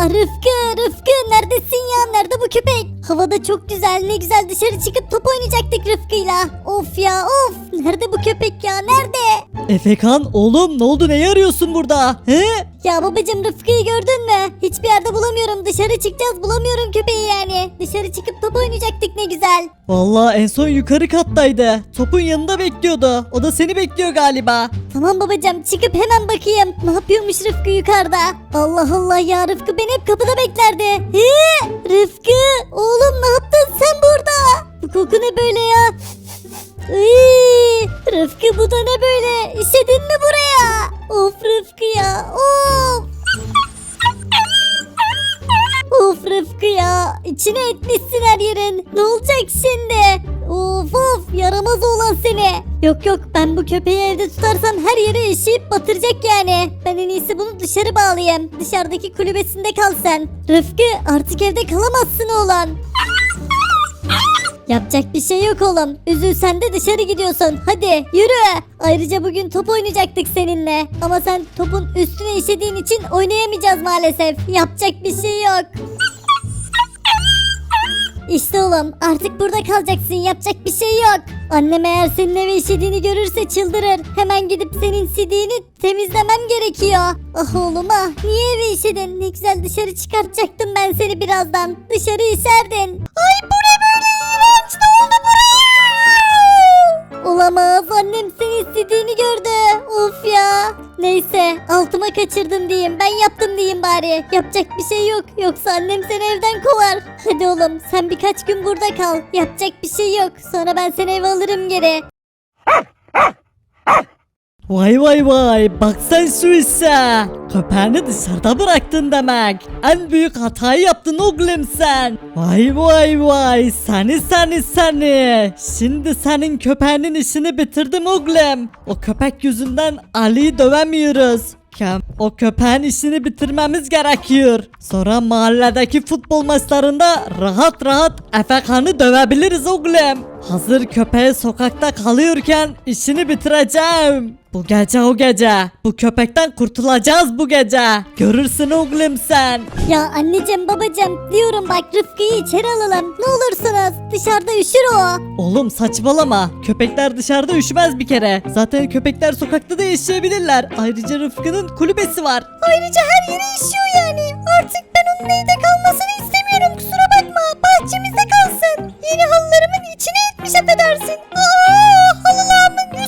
Allah Rıfkı Rıfkı neredesin ya nerede bu köpek? Havada çok güzel ne güzel dışarı çıkıp top oynayacaktık Rıfkı'yla. Of ya of nerede bu köpek ya nerede? Efekan oğlum ne oldu neyi arıyorsun burada? He? Ya babacım Rıfkı'yı gördün mü? Hiçbir yerde bulamıyorum dışarı çıkacağız bulamıyorum köpeği yani. Dışarı çıkıp top oynayacaktık ne güzel. Vallahi en son yukarı kattaydı. Topun yanında bekliyordu. O da seni bekliyor galiba. Tamam babacım çıkıp hemen bakayım. Ne yapıyormuş Rıfkı yukarıda? Allah Allah ya Rıfkı beni hep kapıda beklerdi. He? Rıfkı oğlum ne yaptın sen burada? Bu koku ne böyle ya? Iy, Rıfkı bu da ne böyle? İşedin mi buraya? Olacak şimdi? Of of yaramaz olan seni. Yok yok ben bu köpeği evde tutarsam her yere işeyip batıracak yani. Ben en iyisi bunu dışarı bağlayayım. Dışarıdaki kulübesinde kal sen. Rıfkı artık evde kalamazsın oğlan. Yapacak bir şey yok oğlum. Üzülsen de dışarı gidiyorsun. Hadi yürü. Ayrıca bugün top oynayacaktık seninle. Ama sen topun üstüne işediğin için oynayamayacağız maalesef. Yapacak bir şey yok. İşte oğlum artık burada kalacaksın yapacak bir şey yok. Annem eğer senin eve işediğini görürse çıldırır. Hemen gidip senin sidiğini temizlemem gerekiyor. Ah oğlum ah niye eve işedin? Ne güzel dışarı çıkartacaktım ben seni birazdan. Dışarı işerdin. Ay bu ne böyle iğrenç ne oldu buraya? Olamaz annem senin istediğini gördü. Of ya. Neyse altıma kaçırdım diyeyim. Ben yaptım diyeyim bari. Yapacak bir şey yok. Yoksa annem seni evden kovar. Hadi oğlum sen birkaç gün burada kal. Yapacak bir şey yok. Sonra ben seni eve alırım geri. Vay vay vay bak sen şu işe. Köpeğini dışarıda bıraktın demek. En büyük hatayı yaptın oğlum sen. Vay vay vay seni seni seni. Şimdi senin köpeğinin işini bitirdim oğlum. O köpek yüzünden Ali'yi dövemiyoruz. Kem, o köpeğin işini bitirmemiz gerekiyor. Sonra mahalledeki futbol maçlarında rahat rahat Efekan'ı dövebiliriz oğlum. Hazır köpeği sokakta kalıyorken işini bitireceğim. Bu gece o gece. Bu köpekten kurtulacağız bu gece. Görürsün oğlum sen. Ya anneciğim babacığım diyorum bak Rıfkı'yı içeri alalım. Ne olursunuz dışarıda üşür o. Oğlum saçmalama. Köpekler dışarıda üşümez bir kere. Zaten köpekler sokakta da yaşayabilirler. Ayrıca Rıfkı'nın kulübesi var. Ayrıca her yere işiyor yani. Artık ben onun evde kalmasını istemiyorum kusura bakma. Bahçemizde kalsın. Yeni halılarımın içine etmiş affedersin. Aa halılarımın.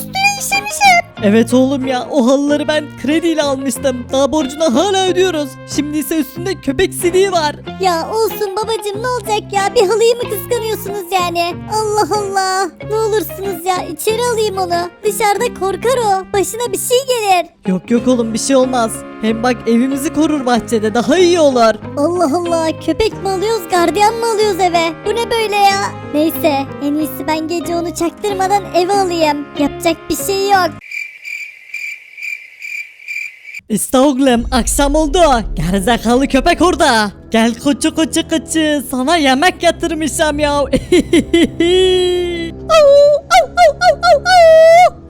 Evet oğlum ya o halıları ben krediyle almıştım. Daha borcunu hala ödüyoruz. Şimdi ise üstünde köpek sidiği var. Ya olsun babacım ne olacak ya bir halıyı mı kıskanıyorsunuz yani? Allah Allah ne olursunuz ya içeri alayım onu. Dışarıda korkar o başına bir şey gelir. Yok yok oğlum bir şey olmaz. Hem bak evimizi korur bahçede daha iyi olur. Allah Allah köpek mi alıyoruz gardiyan mı alıyoruz eve? Bu ne böyle ya? Neyse en iyisi ben gece onu çaktırmadan eve alayım. Yapacak bir şey yok. İşte oğlum akşam oldu. Gerizekalı köpek orada. Gel kuçu kuçu kuçu sana yemek getirmişim ya.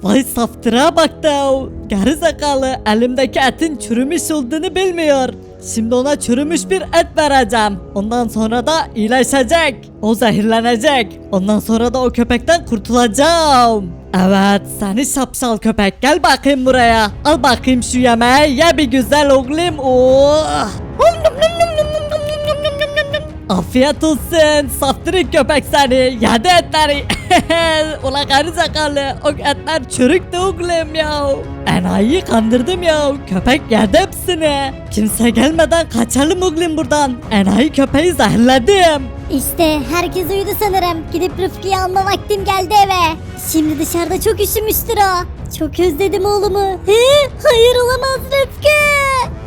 Vay saftıra bak da. Gerizekalı elimdeki etin çürümüş olduğunu bilmiyor. Şimdi ona çürümüş bir et vereceğim. Ondan sonra da iyileşecek. O zehirlenecek. Ondan sonra da o köpekten kurtulacağım. Evet seni şapşal köpek gel bakayım buraya. Al bakayım şu yemeği ye bir güzel oğlum. Oh. Afiyet olsun saftirik köpek seni yedi etleri Ula gerizekalı o etler çürüktü oğlum ya Enayiyi kandırdım ya köpek yedi hepsini Kimse gelmeden kaçalım oğlum buradan Enayi köpeği zehirledim İşte herkes uyudu sanırım. Gidip Rıfkı'yı alma vaktim geldi eve. Şimdi dışarıda çok üşümüştür o. Çok özledim oğlumu. He? Hayır olamaz Rıfkı.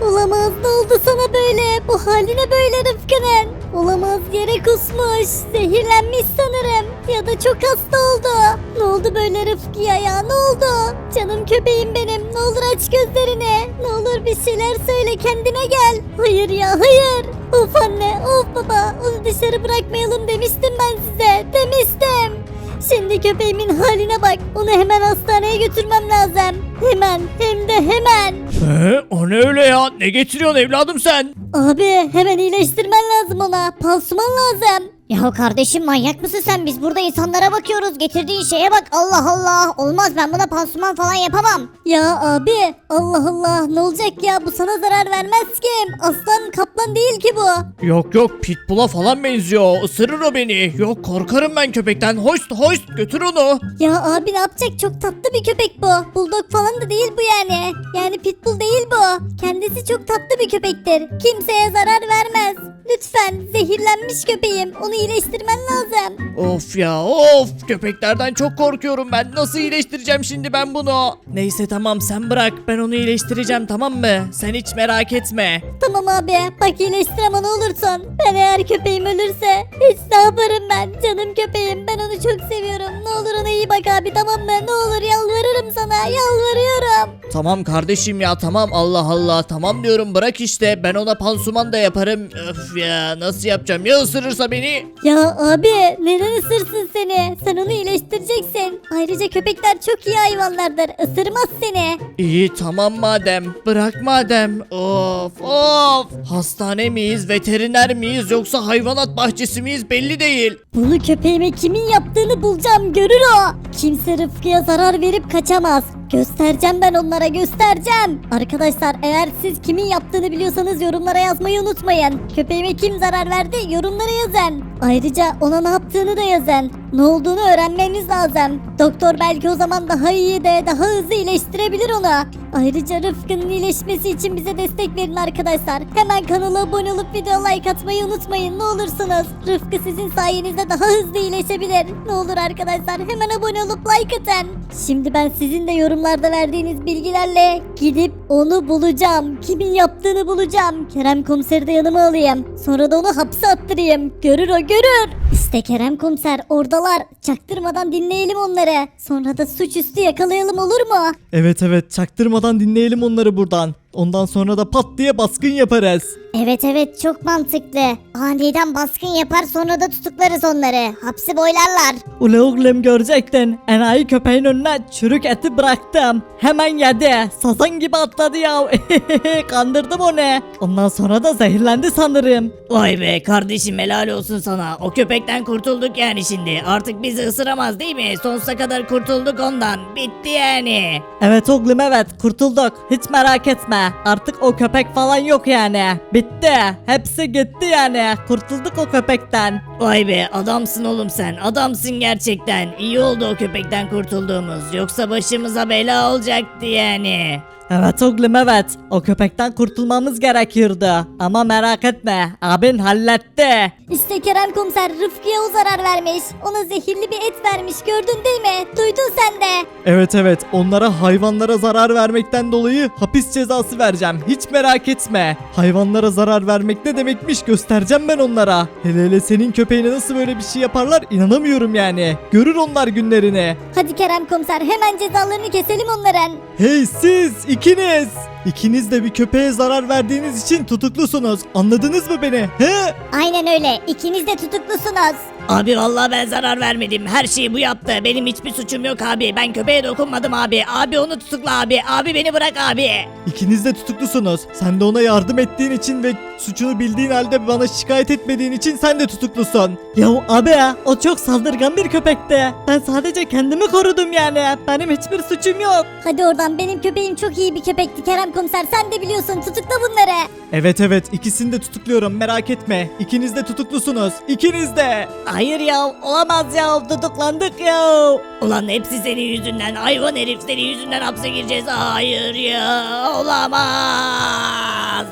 Olamaz ne oldu sana böyle? Bu haline böyle Rıfkı'nın. Olamaz yere kusmuş. Zehirlenmiş sanırım. Ya da çok hasta oldu. Ne oldu böyle Rıfkı'ya ya ne oldu? Canım köpeğim benim. Ne olur aç gözlerini. Ne olur bir şeyler söyle kendine gel. Hayır ya hayır. Of anne of baba onu dışarı bırakmayalım demiştim ben size demiştim. Şimdi köpeğimin haline bak onu hemen hastaneye götürmem lazım. Hemen hem de hemen. He, o ne öyle ya? Ne getiriyorsun evladım sen? Abi hemen iyileştirmen lazım ona. Pansuman lazım. Ya kardeşim manyak mısın sen? Biz burada insanlara bakıyoruz. Getirdiğin şeye bak. Allah Allah. Olmaz ben buna pansuman falan yapamam. Ya abi Allah Allah ne olacak ya? Bu sana zarar vermez ki. Aslan kaplan değil ki bu. Yok yok pitbull'a falan benziyor. Isırır o beni. Yok korkarım ben köpekten. Hoşt hoşt götür onu. Ya abi ne yapacak? Çok tatlı bir köpek bu. Bulldog falan da değil bu yani. Yani pitbull değil bu. Kendisi çok tatlı bir köpektir. Kimseye zarar vermez. Lütfen zehirlenmiş köpeğim. Onu iyileştirmen lazım. Of ya of köpeklerden çok korkuyorum ben. Nasıl iyileştireceğim şimdi ben bunu? Neyse tamam sen bırak ben onu iyileştireceğim tamam mı? Sen hiç merak etme. Tamam abi. Bak iyileştir ama ne olursun. Ben eğer köpeğim ölürse hiç ne yaparım ben? Canım köpeğim. Ben onu çok seviyorum. Ne olur ona iyi bak abi tamam mı? Ne olur yalvarırım sana. Yalvarıyorum. Tamam kardeşim ya tamam Allah Allah tamam diyorum bırak işte ben ona pansuman da yaparım. Öf ya nasıl yapacağım ya ısırırsa beni? Ya abi neden ısırsın seni? Sen onu iyileştireceksin. Ayrıca köpekler çok iyi hayvanlardır. Isırmaz seni. İyi tamam madem bırak madem. Of of hastane miyiz veteriner miyiz yoksa hayvanat bahçesi miyiz belli değil. Bunu köpeğime kimin yaptığını bulacağım görür o. Kimse Rıfkı'ya zarar verip kaçamaz. Göstereceğim ben onlara göstereceğim. Arkadaşlar eğer siz kimin yaptığını biliyorsanız yorumlara yazmayı unutmayın. Köpeğime kim zarar verdi yorumlara yazın. Ayrıca ona ne yaptığını da yazın. Ne olduğunu öğrenmeniz lazım. Doktor belki o zaman daha iyi de daha hızlı iyileştirebilir onu. Ayrıca Rıfkı'nın iyileşmesi için bize destek verin arkadaşlar. Hemen kanala abone olup video like atmayı unutmayın ne olursunuz. Rıfkı sizin sayenizde daha hızlı iyileşebilir. Ne olur arkadaşlar hemen abone olup like atın. Şimdi ben sizin de yorumlarda verdiğiniz bilgilerle gidip onu bulacağım. Kimin yaptığını bulacağım. Kerem komiseri de yanıma alayım. Sonra da onu hapse attırayım. Görür o görür. İşte Kerem komiser oradalar. Çaktırmadan dinleyelim onları. Sonra da suçüstü yakalayalım olur mu? Evet evet çaktırmadan dinleyelim onları buradan. Ondan sonra da pat diye baskın yaparız. Evet evet çok mantıklı. Aniden baskın yapar sonra da tutuklarız onları. Hapsi boylarlar. Ula oğlum görecektin. Enayi köpeğin önüne çürük eti bıraktım. Hemen yedi. Sazan gibi atladı ya. Kandırdım onu. Ondan sonra da zehirlendi sanırım. Vay be kardeşim helal olsun sana. O köpekten kurtulduk yani şimdi. Artık bizi ısıramaz değil mi? Sonsuza kadar kurtulduk ondan. Bitti yani. Evet oğlum evet kurtulduk. Hiç merak etme. Artık o köpek falan yok yani. Bitti. Hepsi gitti yani. Kurtulduk o köpekten. Vay be adamsın oğlum sen. Adamsın gerçekten. İyi oldu o köpekten kurtulduğumuz. Yoksa başımıza bela olacaktı yani. Evet oğlum evet. O köpekten kurtulmamız gerekiyordu. Ama merak etme. Abin halletti. İşte Kerem komiser Rıfkı'ya o zarar vermiş. Ona zehirli bir et vermiş gördün değil mi? Duydun sen de. Evet evet onlara hayvanlara zarar vermekten dolayı hapis cezası vereceğim. Hiç merak etme. Hayvanlara zarar vermek ne demekmiş göstereceğim ben onlara. Hele hele senin köpeğine nasıl böyle bir şey yaparlar inanamıyorum yani. Görür onlar günlerini. Hadi Kerem komiser hemen cezalarını keselim onların. Hey siz ikiniz. İkiniz de bir köpeğe zarar verdiğiniz için tutuklusunuz. Anladınız mı beni? He? Aynen öyle. İkiniz de tutuklusunuz. Abi vallahi ben zarar vermedim. Her şeyi bu yaptı. Benim hiçbir suçum yok abi. Ben köpeğe dokunmadım abi. Abi onu tutukla abi. Abi beni bırak abi. İkiniz de tutuklusunuz. Sen de ona yardım ettiğin için ve suçunu bildiğin halde bana şikayet etmediğin için sen de tutuklusun. Ya abi o çok saldırgan bir köpekti. Ben sadece kendimi korudum yani. Benim hiçbir suçum yok. Hadi oradan benim köpeğim çok iyi bir köpekti Kerem komiser sen de biliyorsun tutukla bunları. Evet evet ikisini de tutukluyorum merak etme. İkiniz de tutuklusunuz. İkiniz de. Hayır ya olamaz ya tutuklandık ya. Ulan hepsi senin yüzünden hayvan herif senin yüzünden hapse gireceğiz. Hayır ya olamaz.